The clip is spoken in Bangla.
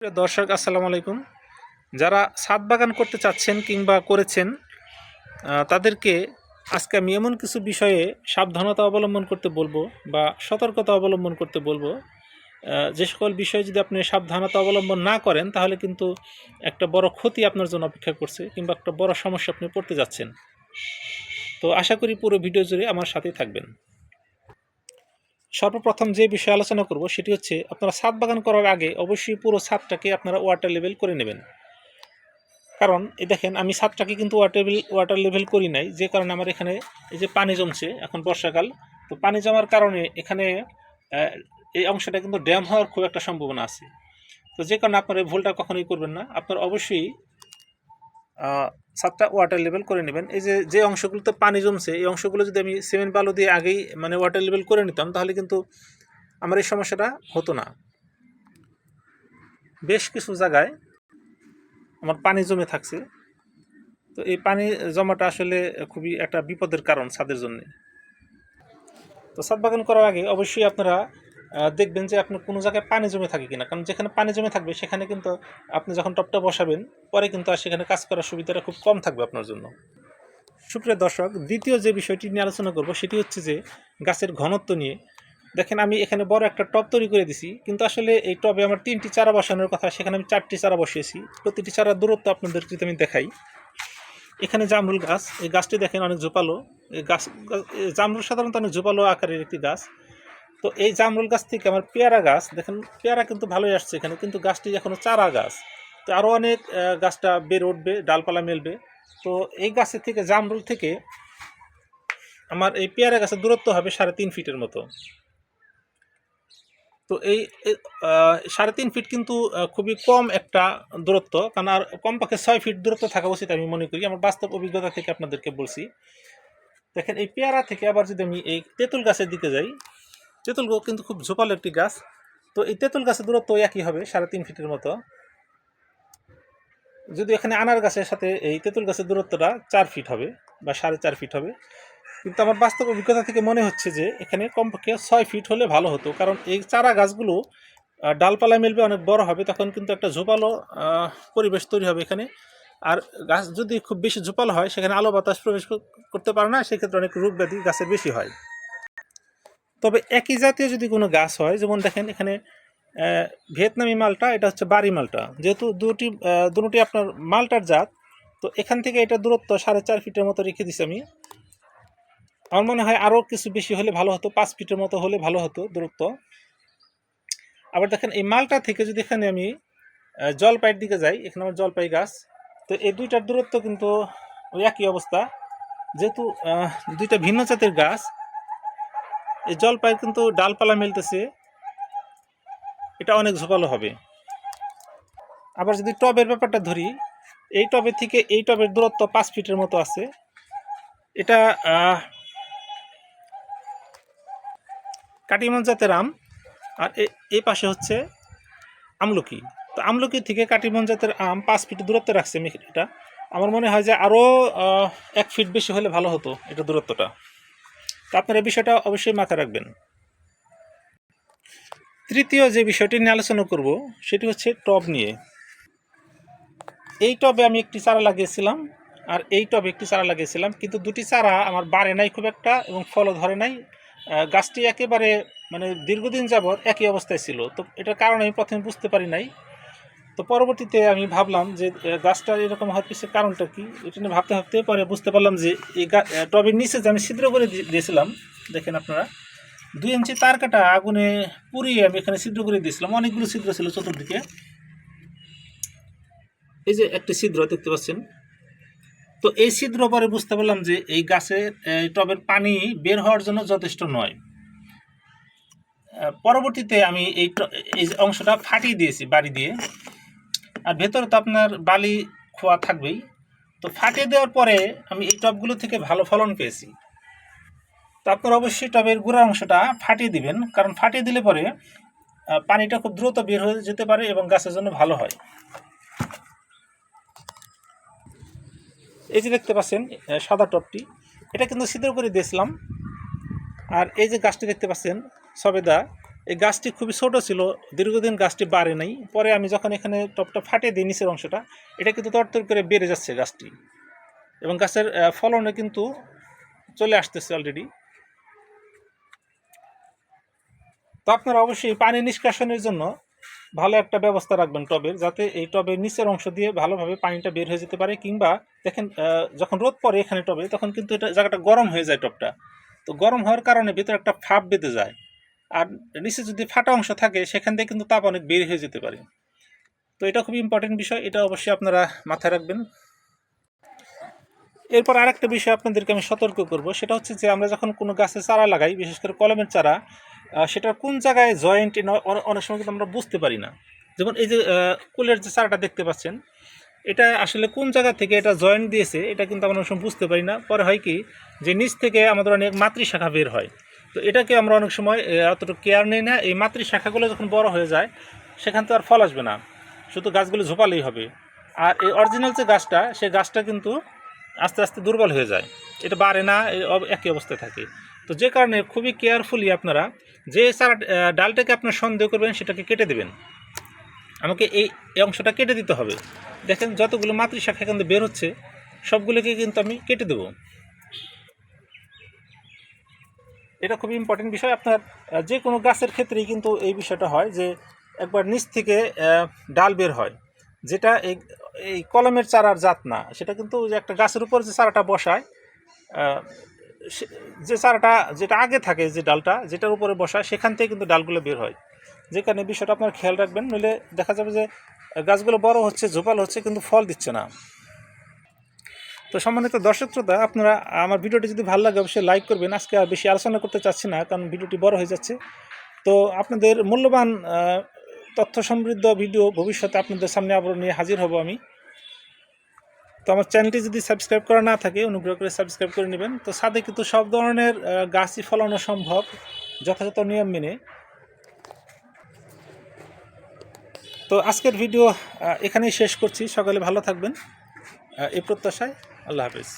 প্রিয় দর্শক, আসসালামু আলাইকুম। যারা ছাদ বাগান করতে চাচ্ছেন কিংবা করেছেন তাদেরকে আজকে আমি এমন কিছু বিষয়ে সাবধানতা অবলম্বন করতে বলব বা সতর্কতা অবলম্বন করতে বলব। যে সকল বিষয়ে যদি আপনি সাবধানতা অবলম্বন না করেন, তাহলে কিন্তু একটা বড় ক্ষতি আপনার জন্য অপেক্ষা করছে কিংবা একটা বড় সমস্যা আপনি পড়তে যাচ্ছেন। তো আশা করি পুরো ভিডিও জুড়ে আমার সাথেই থাকবেন। সর্বপ্রথম যে বিষয়ে আলোচনা করব সেটি হচ্ছে আপনারা ছাদ বাগান করার আগে অবশ্যই পুরো ছাদটাকে আপনারা ওয়াটার লেভেল করে নেবেন। কারণ, এই দেখেন, আমি ছাদটাকে কিন্তু ওয়াটার ওয়াটার লেভেল করি নাই, যে কারণে আমার এখানে এই যে পানি জমছে এখন বর্ষাকাল, তো পানি জমার কারণে এখানে এই অংশটা কিন্তু ড্যাম হওয়ার খুব একটা সম্ভাবনা আছে। তো যে কারণে আপনার এই ভুলটা কখনোই করবেন না। আপনার অবশ্যই ছাদটা ওয়াটার লেভেল করে নেবেন। এই যে যে অংশগুলোতে পানি জমছে, এই অংশগুলো যদি আমি সিমেন্ট বালু দিয়ে আগেই মানে ওয়াটার লেভেল করে নিতাম, তাহলে কিন্তু আমার এই সমস্যাটা হতো না। বেশ কিছু জায়গায় আমার পানি জমে থাকছে। তো এই পানি জমাটা আসলে খুবই একটা বিপদের কারণ ছাদের জন্য। তো ছাদ বাগান করার আগে অবশ্যই আপনারা দেখবেন যে আপনার কোনো জায়গায় পানি জমে থাকে কিনা। কারণ যেখানে পানি জমে থাকবে, সেখানে কিন্তু আপনি যখন টপটা বসাবেন, পরে কিন্তু আর সেখানে কাজ করার সুবিধাটা খুব কম থাকবে আপনার জন্য। সুপ্রিয় দর্শক, দ্বিতীয় যে বিষয়টি নিয়ে আলোচনা করব, সেটি হচ্ছে যে গাছের ঘনত্ব নিয়ে। দেখেন, আমি এখানে বড় একটা টব তৈরি করে দিছি, কিন্তু আসলে এই টবে আমার তিনটি চারা বসানোর কথা, সেখানে আমি চারটি চারা বসিয়েছি। প্রতিটি চারার দূরত্ব আপনাদেরকে আমি দেখাই, এখানে জামরুল গাছ, এই গাছটি দেখেন অনেক জোপালো এই গাছ জামরুল সাধারণত অনেক জোপালো আকারের একটি গাছ। তো এই জামরুল গাছ থেকে আমার পেয়ারা গাছ, দেখেন পেয়ারা কিন্তু ভালোই আসছে এখানে, কিন্তু গাছটি এখনও চারা গাছ। তো আরও অনেক গাছটা বের উঠবে, ডালপালা মেলবে। তো এই গাছের থেকে, জামরুল থেকে আমার এই পেয়ারা গাছের দূরত্ব হবে সাড়ে তিন ফিটের মতো। তো এই সাড়ে তিন ফিট কিন্তু খুবই কম একটা দূরত্ব, কারণ আর কমপক্ষে ছয় ফিট দূরত্ব থাকা উচিত আমি মনে করি। আমার বাস্তব অভিজ্ঞতা থেকে আপনাদেরকে বলছি। দেখেন এই পেয়ারা থেকে আবার যদি আমি এই তেঁতুল গাছের দিকে যাই তেঁতুল কিন্তু খুব ঝোপালো একটি গাছ। তো এই তেঁতুল গাছের দূরত্ব একই হবে, সাড়ে তিন ফিটের মতো। যদি এখানে আনার গাছের সাথে এই তেঁতুল গাছের দূরত্বটা চার ফিট হবে বা সাড়ে চার ফিট হবে। কিন্তু আমার বাস্তব অভিজ্ঞতা থেকে মনে হচ্ছে যে এখানে কমপক্ষে ছয় ফিট হলে ভালো হতো, কারণ এই চারা গাছগুলো ডালপালা মেলবে, অনেক বড় হবে, তখন কিন্তু একটা ঝোপালো পরিবেশ তৈরি হবে এখানে। আর গাছ যদি খুব বেশি ঝোপালো হয়, সেখানে আলো বাতাস প্রবেশ করতে পারে না, সেক্ষেত্রে অনেক রোগ ব্যাধি গাছের বেশি হয়। তবে একই জাতীয় যদি কোনো গাছ হয়, যেমন দেখেন এখানে ভিয়েতনামি মালটা, এটা হচ্ছে বাড়ি মালটা। যেহেতু দুটি দুটি আপনার মালটার জাত, তো এখান থেকে এটা দূরত্ব সাড়ে চার ফিটের মতো রেখে দিছি আমি। আমার মনে হয় আরও কিছু বেশি হলে ভালো হতো, পাঁচ ফিটের মতো হলে ভালো হতো দূরত্ব। আবার দেখেন এই মালটা থেকে যদি এখানে আমি জলপাইয়ের দিকে যাই, এখানে আমার জলপাই গাছ, তো এই দুইটার দূরত্ব কিন্তু ওই একই অবস্থা। যেহেতু দুইটা ভিন্ন জাতের গাছ এই জলপাইয়ের কিন্তু ডালপালা মেলতেছে। এটা অনেক ঝোপালো হবে। আবার যদি টবের ব্যাপারটা ধরি, এই টবের থেকে এই টবের দূরত্ব পাঁচ ফিটের মতো আছে। এটা কাটিমন জাতের আম, আর এই পাশে হচ্ছে আমলকি। তো আমলকি থেকে কাটিমন জাতের আম পাঁচ ফিট দূরত্বে রাখছে এটা। আমার মনে হয় যে আরও এক ফিট বেশি হলে ভালো হতো এটা দূরত্বটা। তো আপনারা বিষয়টা অবশ্যই মাথায় রাখবেন। তৃতীয় যে বিষয়টি নিয়ে আলোচনা করব, সেটি হচ্ছে টব নিয়ে। এই টবে আমি একটি চারা লাগিয়েছিলাম, আর এই টবে একটি চারা লাগিয়েছিলাম, কিন্তু দুটি চারা আমার বাড়ে নাই খুব একটা এবং ফলও ধরে নাই। গাছটি একেবারে মানে দীর্ঘদিন যাবৎ একই অবস্থায় ছিল। তো এটার কারণে আমি প্রথমে বুঝতে পারি নাই তো পরবর্তীতে আমি ভাবলাম যে গাছটা এরকম হওয়ার পিছনে কারণটা কি? এটা নিয়ে ভাবতে ভাবতে পরে বুঝতে পারলাম যে, এই টবের নিচে যে আমি ছিদ্র করে দিয়ে- দিয়েছিলাম, দেখেন আপনারা, দুই ইঞ্চি তার কাটা আগুনে পুড়িয়ে আমি এখানে ছিদ্র করে দিয়েছিলাম। অনেকগুলো ছিদ্র ছিল চতুর্দিকে। এই যে একটা ছিদ্র দেখতে পাচ্ছেন। তো এই ছিদ্র পরে বুঝতে পারলাম যে, এই গাছের টবের পানি বের হওয়ার জন্য যথেষ্ট নয়। পরবর্তীতে আমি এই এই অংশটা ফাটিয়ে দিয়েছি বাড়ি দিয়ে। আর ভেতরে তো আপনার বালি, খোয়া থাকবেই। তো ফাটিয়ে দেওয়ার পরে আমি এই টবগুলো থেকে ভালো ফলন পেয়েছি। তো আপনার অবশ্যই টবের গুঁড়া অংশটা ফাটিয়ে দিবেন, কারণ ফাটিয়ে দিলে পরে পানিটা খুব দ্রুত বের হয়ে যেতে পারে এবং গাছের জন্য ভালো হয়। এই যে দেখতে পাচ্ছেন সাদা টপটি এটা কিন্তু ছিদ্র করে দিয়েছিলাম। আর এই যে গাছটি দেখতে পাচ্ছেন, সবেদা এই গাছটি খুবই ছোট ছিল, দীর্ঘদিন গাছটি বাড়ে নাই। পরে আমি যখন এখানে টপটা ফাটিয়ে দিই নিচের অংশটা, এটা কিন্তু তরতর করে বেড়ে যাচ্ছে গাছটি। এবং গাছের ফলনে কিন্তু চলে আসতেছে অলরেডি তো আপনারা অবশ্যই পানি নিষ্কাশনের জন্য ভালো একটা ব্যবস্থা রাখবেন টবের, যাতে এই টবের নিচের অংশ দিয়ে ভালোভাবে পানিটা বের হয়ে যেতে পারে, কিংবা দেখেন যখন রোদ পড়ে এখানে টবে, তখন কিন্তু এটা জায়গাটা গরম হয়ে যায় টবটা। তো গরম হওয়ার কারণে ভেতরে একটা ফাঁপ বেঁধে যায়। আর নিচে যদি ফাটা অংশ থাকে, সেখান থেকে কিন্তু তাপ অনেক বের হয়ে যেতে পারে। তো এটা খুব ইম্পর্টেন্ট বিষয়, এটা অবশ্যই আপনারা মাথায় রাখবেন। এরপর আরেকটা বিষয় আপনাদেরকে আমি সতর্ক করব, সেটা হচ্ছে যে আমরা যখন কোনো গাছে চারা লাগাই, বিশেষ করে কলমের চারা সেটার কোন জায়গায় জয়েন্ট অনেক সময় কিন্তু আমরা বুঝতে পারি না। যেমন এই যে কুলের যে চারাটা দেখতে পাচ্ছেন, এটা আসলে কোন জায়গা থেকে এটা জয়েন্ট দিয়েছে, এটা কিন্তু আমরা অনেক সময় বুঝতে পারি না। পরে হয় কি, যে নিচ থেকে আমাদের অনেক মাতৃশাখা বের হয়। তো এটাকে আমরা অনেক সময় আহ, অতটুকু কেয়ার নেই না। এই মাতৃশাখাগুলো যখন বড় হয়ে যায় সেখান থেকে আর ফল আসবে না। শুধু গাছগুলো ঝোপালেই হবে। আর এই অরিজিনাল যে গাছটা সেই গাছটা কিন্তু আস্তে আস্তে দুর্বল হয়ে যায়। এটা বাড়ে না একই অবস্থায় থাকে। তো যে কারণে খুবই কেয়ারফুলি আপনারা যে চারা ডালটাকে আপনার সন্দেহ করবেন সেটাকে কেটে দেবেন। আমাকে এই অংশটা কেটে দিতে হবে। দেখেন যতগুলো মাতৃশাখা থেকে বের হচ্ছে সবগুলোকে কিন্তু আমি কেটে দেবো। এটা খুব ইম্পর্টেন্ট বিষয়। আপনার যে কোনো গাছের ক্ষেত্রেই কিন্তু এই বিষয়টা হয় যে একবার নিচ থেকে ডাল বের হয়, যেটা এই এই কলমের চারার জাত না, সেটা কিন্তু যে একটা গাছের উপর যে চারাটা বসায় যে চারাটা, যেটা আগে থাকে যে ডালটা, যেটার উপরে বসায়, সেখান থেকে কিন্তু ডালগুলো বের হয়। যে কারণে বিষয়টা আপনার খেয়াল রাখবেন, নইলে দেখা যাবে যে গাছগুলো বড় হচ্ছে, ঝোপাল হচ্ছে, কিন্তু ফল দিচ্ছে না। তো সম্মানিত দর্শক শ্রোতা, আপনারা আমার ভিডিওটি যদি ভালো লাগে, অবশ্যই লাইক করবেন। আজকে আর বেশি আলোচনা করতে চাচ্ছি না, কারণ ভিডিওটি বড় হয়ে যাচ্ছে। তো আপনাদের মূল্যবান তথ্য সমৃদ্ধ ভিডিও ভবিষ্যতে আপনাদের সামনে আবার নিয়ে হাজির হব আমি। তো আমার চ্যানেলটি যদি সাবস্ক্রাইব করা না থাকে, অনুগ্রহ করে সাবস্ক্রাইব করে নেবেন। তো সাথে কিন্তু সব ধরনের গাছই ফলানো সম্ভব, যথাযথ নিয়ম মেনে। তো আজকের ভিডিও এখানেই শেষ করছি। সকালে ভালো থাকবেন এই প্রত্যাশায়। আল্লাহ হাফিজ।